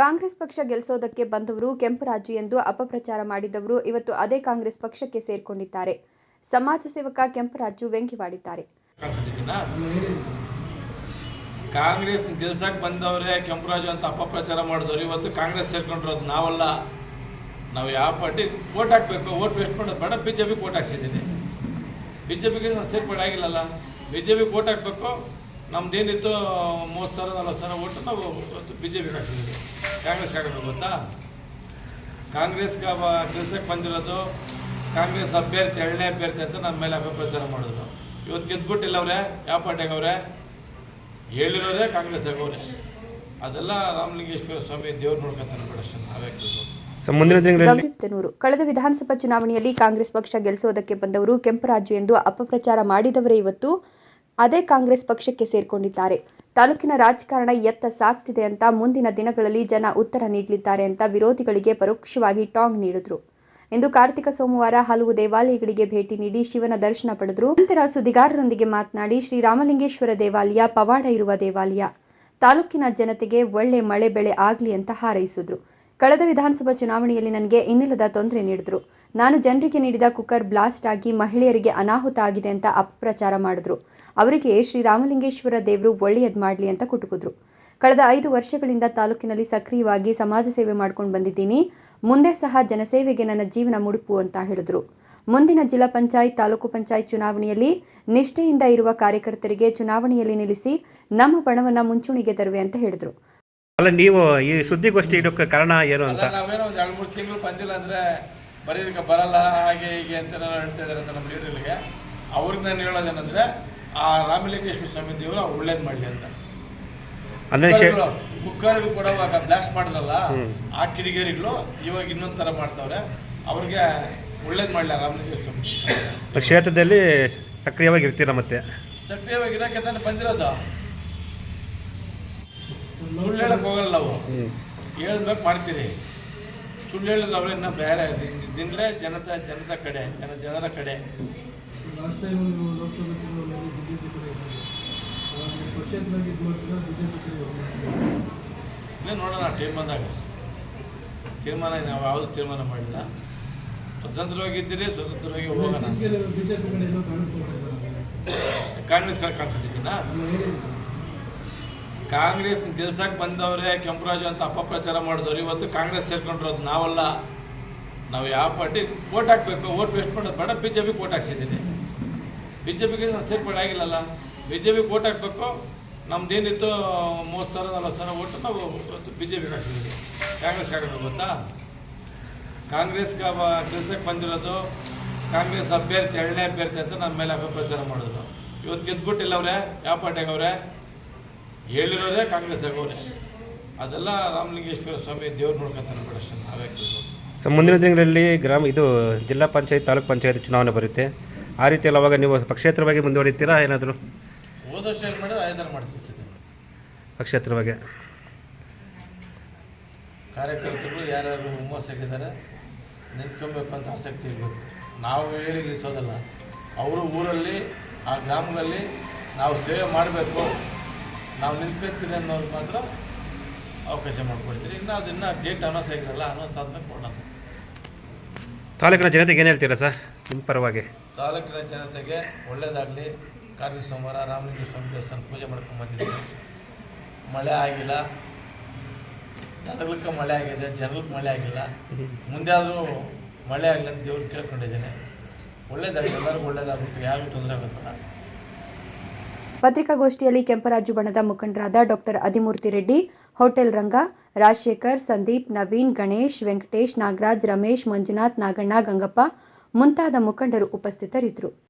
ಕಾಂಗ್ರೆಸ್ ಪಕ್ಷ ಗೆಲ್ಲಿಸೋದಕ್ಕೆ ಬಂದವರು ಕೆಂಪರಾಜು ಎಂದು ಅಪಪ್ರಚಾರ ಮಾಡಿದವರು ಇವತ್ತು ಅದೇ ಕಾಂಗ್ರೆಸ್ ಪಕ್ಷಕ್ಕೆ ಸೇರ್ಕೊಂಡಿದ್ದಾರೆ. ಸಮಾಜ ಸೇವಕ ಕೆಂಪರಾಜು ವ್ಯಂಗ್ಯವಾಡಿದ್ದಾರೆ. ಕಾಂಗ್ರೆಸ್ ಗೆಲ್ಸಕ್ ಬಂದವರೇ ಕೆಂಪರಾಜು ಅಂತ ಅಪಪ್ರಚಾರ ಮಾಡಿದವರು ಇವತ್ತು ಕಾಂಗ್ರೆಸ್ ಸೇರ್ಕೊಂಡಿರೋದು ನಾವಲ್ಲ. ನಾವು ಯಾವ ಪಾರ್ಟಿ ಓಟ್ ಹಾಕ್ಬೇಕು ಓಟ್ ವೇಸ್ಟ್ ಮಾಡೋದು ಬೇಡ ಬಿ ಜೆ ಪಿಗೆ ವೋಟ್ ಹಾಕ್ಸಿದ್ದೀನಿ. ಬಿ ಜೆ ಪಿಗೆ ನಾವು ಸೇರ್ಪಡೆ ಆಗಿಲ್ಲಲ್ಲ ಬಿ ಜೆ ಪಿಗೆ ವೋಟ್ ಹಾಕ್ಬೇಕು ನಮ್ದೇನಿತ್ತು ಮೂವತ್ತು ಸಾವಿರ ನಲ್ವತ್ತು ಸಾವಿರ ಓಟು ನಾವು ಬಿ ಜೆ ಪಿಗೆ ಕಾಂಗ್ರೆಸ್ ಹಾಕಬೇಕು ಗೊತ್ತಾ? ಕಾಂಗ್ರೆಸ್ ಕೆಲಸಕ್ಕೆ ಬಂದಿರೋದು ಕಾಂಗ್ರೆಸ್ ಅಭ್ಯರ್ಥಿ ಎರಡನೇ ಅಭ್ಯರ್ಥಿ ಅಂತ ನಮ್ಮ ಮೇಲೆ ಅಪಪ್ರಚಾರ ಮಾಡಿದ್ರು. ಇವತ್ತು ಗೆದ್ಬಿಟ್ಟಿಲ್ಲ ಅವ್ರೆ ಯಾವ ಪಾರ್ಟಿಗೆ ಅವ್ರೆ? ಹೇಳಿರೋದೇ ಕಾಂಗ್ರೆಸ್ ಆಗವ್ರೆ ಅದೆಲ್ಲ ರಾಮಲಿಂಗೇಶ್ವರ ಸ್ವಾಮಿ ದೇವ್ರು ನೋಡ್ಕೊಂತಾನೆ ಬಿಡಷ್ಟು ನಾವೇ ಕಳೆದ ವಿಧಾನಸಭಾ ಚುನಾವಣೆಯಲ್ಲಿ ಕಾಂಗ್ರೆಸ್ ಪಕ್ಷ ಗೆಲ್ಲಿಸೋದಕ್ಕೆ ಬಂದವರು ಕೆಂಪರಾಜು ಎಂದು ಅಪಪ್ರಚಾರ ಮಾಡಿದವರೇ ಇವತ್ತು. ಅದೇ ಕಾಂಗ್ರೆಸ್ ಪಕ್ಷಕ್ಕೆ ಸೇರ್ಕೊಂಡಿದ್ದಾರೆ. ತಾಲೂಕಿನ ರಾಜಕಾರಣ ಎತ್ತ ಸಾಕ್ತಿದೆ ಅಂತ ಮುಂದಿನ ದಿನಗಳಲ್ಲಿ ಜನ ಉತ್ತರ ನೀಡಲಿದ್ದಾರೆ ಅಂತ ವಿರೋಧಿಗಳಿಗೆ ಪರೋಕ್ಷವಾಗಿ ಟಾಂಗ್ ನೀಡಿದ್ರು. ಇಂದು ಕಾರ್ತಿಕ ಸೋಮವಾರ ಹಲವು ದೇವಾಲಯಗಳಿಗೆ ಭೇಟಿ ನೀಡಿ ಶಿವನ ದರ್ಶನ ಪಡೆದರು. ನಂತರ ಸುದ್ದಿಗಾರರೊಂದಿಗೆ ಮಾತನಾಡಿ ಶ್ರೀರಾಮಲಿಂಗೇಶ್ವರ ದೇವಾಲಯ, ಪವಾಡ ಇರುವ ದೇವಾಲಯ. ತಾಲೂಕಿನ ಜನತೆಗೆ ಒಳ್ಳೆ ಮಳೆ ಬೆಳೆ ಆಗಲಿ ಅಂತ ಹಾರೈಸಿದ್ರು. ಕಳೆದ ವಿಧಾನಸಭಾ ಚುನಾವಣೆಯಲ್ಲಿ ನನಗೆ ಇನ್ನಿಲ್ಲದ ತೊಂದರೆ ನೀಡಿದ್ರು. ನಾನು ಜನರಿಗೆ ನೀಡಿದ ಕುಕ್ಕರ್ ಬ್ಲಾಸ್ಟ್ ಆಗಿ ಮಹಿಳೆಯರಿಗೆ ಅನಾಹುತ ಆಗಿದೆ ಅಂತ ಅಪಪ್ರಚಾರ ಮಾಡಿದ್ರು. ಅವರಿಗೆ ಶ್ರೀರಾಮಲಿಂಗೇಶ್ವರ ದೇವರು ಒಳ್ಳೆಯದ್ ಮಾಡಲಿ ಅಂತ ಕುಟುಕಿದ್ರು. ಕಳೆದ ಐದು ವರ್ಷಗಳಿಂದ ತಾಲೂಕಿನಲ್ಲಿ ಸಕ್ರಿಯವಾಗಿ ಸಮಾಜ ಸೇವೆ ಮಾಡ್ಕೊಂಡು ಬಂದಿದ್ದೀನಿ. ಮುಂದೆ ಸಹ ಜನಸೇವೆಗೆ ನನ್ನ ಜೀವನ ಮುಡುಪು ಅಂತ ಹೇಳಿದ್ರು. ಮುಂದಿನ ಜಿಲ್ಲಾ ಪಂಚಾಯತ್, ತಾಲೂಕು ಪಂಚಾಯತ್ ಚುನಾವಣೆಯಲ್ಲಿ ನಿಷ್ಠೆಯಿಂದ ಇರುವ ಕಾರ್ಯಕರ್ತರಿಗೆ ಚುನಾವಣೆಯಲ್ಲಿ ನಿಲ್ಲಿಸಿ ನಮ್ಮ ಪಣವನ್ನು ಮುಂಚೂಣಿಗೆ ತರುವೆ ಅಂತ ಹೇಳಿದ್ರು. ಅಲ್ಲ ನೀವು ಈ ಸುದ್ದಿಗೋಷ್ಠಿ ಇಡೋಕ್ಕೆ ಕಾರಣ ಏನು ಅಂತ? ಅಲ್ಲ ನಾವೇನೋ ಒಂದು ಎರಡು ಮೂರು ತಿಂಗಳು ಬಂದಿಲ್ಲ ಅಂದ್ರೆ ಬರೀದಕ್ಕೆ ಬರಲ್ಲ ಹಾಗೆ ಹೀಗೆ ಅಂತ ನಾನು ಹೇಳ್ತಾ ಇದ್ದಾರೆ ಅಂತ ನಮ್ಮ ಲೀಡರ್ಗಳಿಗೆ ಅವ್ರಿಗೆ ನಾನು ಹೇಳೋದೇನಂದ್ರೆ ಆ ರಾಮಲಿಂಗೇಶ್ವರ ಸ್ವಾಮಿ ದೇವರು ಒಳ್ಳೇದು ಮಾಡಲಿ ಅಂತ. ಅಂದ್ರೆ ಶೇ- ಕೂಡ ಕೊಡುವಾಗ ಬ್ಲಾಸ್ಟ್ ಮಾಡಿದ್ರಲ್ಲ ಹ್ಮ್. ಆ ಕಿಡಿಗೇರಿಗಳು ಇವಾಗ ಇನ್ನೊಂದು ಥರ ಮಾಡ್ತಾವ್ರೆ. ಅವ್ರಿಗೆ ಒಳ್ಳೇದು ಮಾಡಲಿ ರಾಮಲಿಂಗೇಶ್ವರ ಸ್ವಾಮಿ. ಕ್ಷೇತ್ರದಲ್ಲಿ ಸಕ್ರಿಯವಾಗಿ ಇರ್ತೀರಾ ಮತ್ತೆ? ಸಕ್ರಿಯವಾಗಿರೋಕೆ ತಾನೇ ಬಂದಿರೋದು. ಸುಳ್ಳು. ಹೋಗಲ್ಲ ನಾವು. ಹೇಳ್ಬೇಕು ಮಾಡ್ತೀರಿ. ಸುಳ್ಳು ಹೇಳಿದ್ರೆ ಅವ್ರನ್ನ ಬೇರೆ. ದಿನಲೇ ಜನತಾ ಜನತಾ ಕಡೆ ಜನ ಜನರ ಕಡೆ. ಇನ್ನೇ ನೋಡೋಣ ಟೈಮ್ ಬಂದಾಗ ತೀರ್ಮಾನ ನಾವು ಯಾವುದು ತೀರ್ಮಾನ ಮಾಡಿಲ್ಲ. ಸ್ವತಂತ್ರವಾಗಿದ್ದೀರಿ ಸ್ವತಂತ್ರವಾಗಿ ಹೋಗೋಣ. ಕಾಂಗ್ರೆಸ್ ಕಡೆ ಕಾಣ್ತಿದ್ದೀನಾ ಕಾಂಗ್ರೆಸ್ ಗೆಲ್ಸಕ್ಕೆ ಬಂದವರೇ, ಕೆಂಪುರಾಜು ಅಂತ ಅಪಪ್ರಚಾರ ಮಾಡಿದವ್ರು, ಇವತ್ತು ಕಾಂಗ್ರೆಸ್ ಸೇರ್ಕೊಂಡಿರೋದು ನಾವಲ್ಲ. ನಾವು ಯಾವ ಪಾರ್ಟಿ ವೋಟ್ ಹಾಕ್ಬೇಕು, ವೋಟ್ ವೇಸ್ಟ್ ಮಾಡೋದು ಬೇಡ ಬಿ ಜೆ ಪಿಗೆ ಓಟ್ ಹಾಕ್ಸಿದ್ದೀನಿ. ಬಿ ಜೆ ಪಿಗೆ ನಾವು ಸೇರ್ಪಡೆ ಆಗಿಲ್ಲಲ್ಲ. ಬಿ ಜೆ ಪಿಗೆ ಓಟ್ ಹಾಕ್ಬೇಕು, ನಮ್ದೇನಿತ್ತು ಮೂವತ್ತು ಸಾವಿರ, ನಲ್ವತ್ತು ಸಾವಿರ ಓಟು ನಾವು ಬಿ ಜೆ ಪಿಗೆ ಹಾಕ್ಸಿದ್ದೀವಿ. ಕಾಂಗ್ರೆಸ್ ಹಾಕಬೇಕು ಗೊತ್ತಾ? ಕಾಂಗ್ರೆಸ್ಗೆ ಕೆಲಸಕ್ಕೆ ಬಂದಿರೋದು ಕಾಂಗ್ರೆಸ್ ಅಭ್ಯರ್ಥಿ, ಎರಡನೇ ಅಭ್ಯರ್ಥಿ ಅಂತ ನಮ್ಮ ಮೇಲೆ ಅಪಪ್ರಚಾರ ಮಾಡಿದ್ರು. ಇವತ್ತು ಗೆದ್ಬಿಟ್ಟಿಲ್ಲ ಅವರೇ, ಯಾವ ಪಾರ್ಟಿಗೆ ಅವ್ರೆ? ಹೇಳಿರೋದೇ ಕಾಂಗ್ರೆಸ್ ಆಗೋರೆ. ಅದೆಲ್ಲ ರಾಮಲಿಂಗೇಶ್ವರ ಸ್ವಾಮಿ ದೇವ್ರು ನೋಡ್ಕೊಂತಾನೆ ಬಿಡ ಅಷ್ಟೇ ನಾವೇ ಸೊ ಮುಂದಿನ ದಿನಗಳಲ್ಲಿ ಗ್ರಾಮ ಇದು ಜಿಲ್ಲಾ ಪಂಚಾಯತ್ ತಾಲೂಕ್ ಪಂಚಾಯತ್ ಚುನಾವಣೆ ಬರುತ್ತೆ. ಆ ರೀತಿಯಲ್ಲಿ ಅವಾಗ ನೀವು ಪಕ್ಷೇತರವಾಗಿ ಮುಂದುವರಿತೀರಾ? ಏನಾದರೂ? ಹೋದ ವರ್ಷ ಏನು ಮಾಡಿದ್ರೆ? ಆಯ್ದಾರ ಮಾಡ್ತೀವಿ ಸದ್ಯ. ಪಕ್ಷೇತರವಾಗಿ. ಕಾರ್ಯಕರ್ತರು ಯಾರ್ಯಾರು ಹುಮ್ಮಸ್ಸಾಗಿದ್ದಾರೆ ನಿಂತ್ಕೊಬೇಕು ಅಂತ ಆಸಕ್ತಿ ಇರಬೇಕು. ನಾವು ಹೇಳಿ ನಿಲ್ಲಿಸೋದಲ್ಲ ಅವರು ಊರಲ್ಲಿ ಆ ಗ್ರಾಮದಲ್ಲಿ ನಾವು ಸೇವೆ ಮಾಡಬೇಕು. ನಾವು ನಿಂತ್ಕೊಳ್ತೀರಿ ಅನ್ನೋರು ಮಾತ್ರ ಅವಕಾಶ ಮಾಡಿಕೊಡ್ತೀರಿ. ಇನ್ನು ಅದನ್ನು ಡೇಟ್ ಅನೌನ್ಸ್ ಆಗಿರಲ್ಲ ಅನೌನ್ಸ್ ಆದಮೇಲೆ ಕೊಡೋಣ. ತಾಲೂಕಿನ ಜನತೆಗೆ ಏನು ಹೇಳ್ತೀರಾ ಸರ್ ನಿಮ್ಮ ಪರವಾಗಿ? ತಾಲೂಕಿನ ಜನತೆಗೆ ಒಳ್ಳೆಯದಾಗಲಿ ಕಾರ್ತಿಕ ಸೋಮವಾರ ರಾಮಲಿಂಗ ಸ್ವಾಮಿ ದೇವಸ್ಥಾನ ಪೂಜೆ ಮಾಡ್ಕೊಂಡು ಬಂದಿದ್ದೀವಿ ಮಳೆ ಆಗಿಲ್ಲ. ದನಗಳಿಗೆ ಮಳೆ ಆಗಿದೆ ಜನಗಳಿಗೆ ಮಳೆ ಆಗಿಲ್ಲ. ಮುಂದೆ ಆದರೂ ಮಳೆ ಆಗಲಿ ಅಂತ ದೇವ್ರಿಗೆ ಕೇಳ್ಕೊಂಡಿದ್ದೇನೆ. ಒಳ್ಳೇದಾಗಲಿ ಎಲ್ಲರಿಗೂ ಒಳ್ಳೇದಾಗಬೇಕು ಯಾರಿಗೂ ತೊಂದರೆ ಬೇಡ. ಪತ್ರಿಕಾಗೋಷ್ಠಿಯಲ್ಲಿ ಕೆಂಪರಾಜು ಬಣದ ಮುಖಂಡರಾದ ಡಾಕ್ಟರ್ ಅದಿಮೂರ್ತಿ ರೆಡ್ಡಿ, ಹೋಟೆಲ್ ರಂಗ, ರಾಜಶೇಖರ್, ಸಂದೀಪ್, ನವೀನ್, ಗಣೇಶ್, ವೆಂಕಟೇಶ್, ನಾಗರಾಜ್, ರಮೇಶ್, ಮಂಜುನಾಥ್, ನಾಗಣ್ಣ, ಗಂಗಪ್ಪ ಮುಂತಾದ ಮುಖಂಡರು ಉಪಸ್ಥಿತರಿದ್ದರು.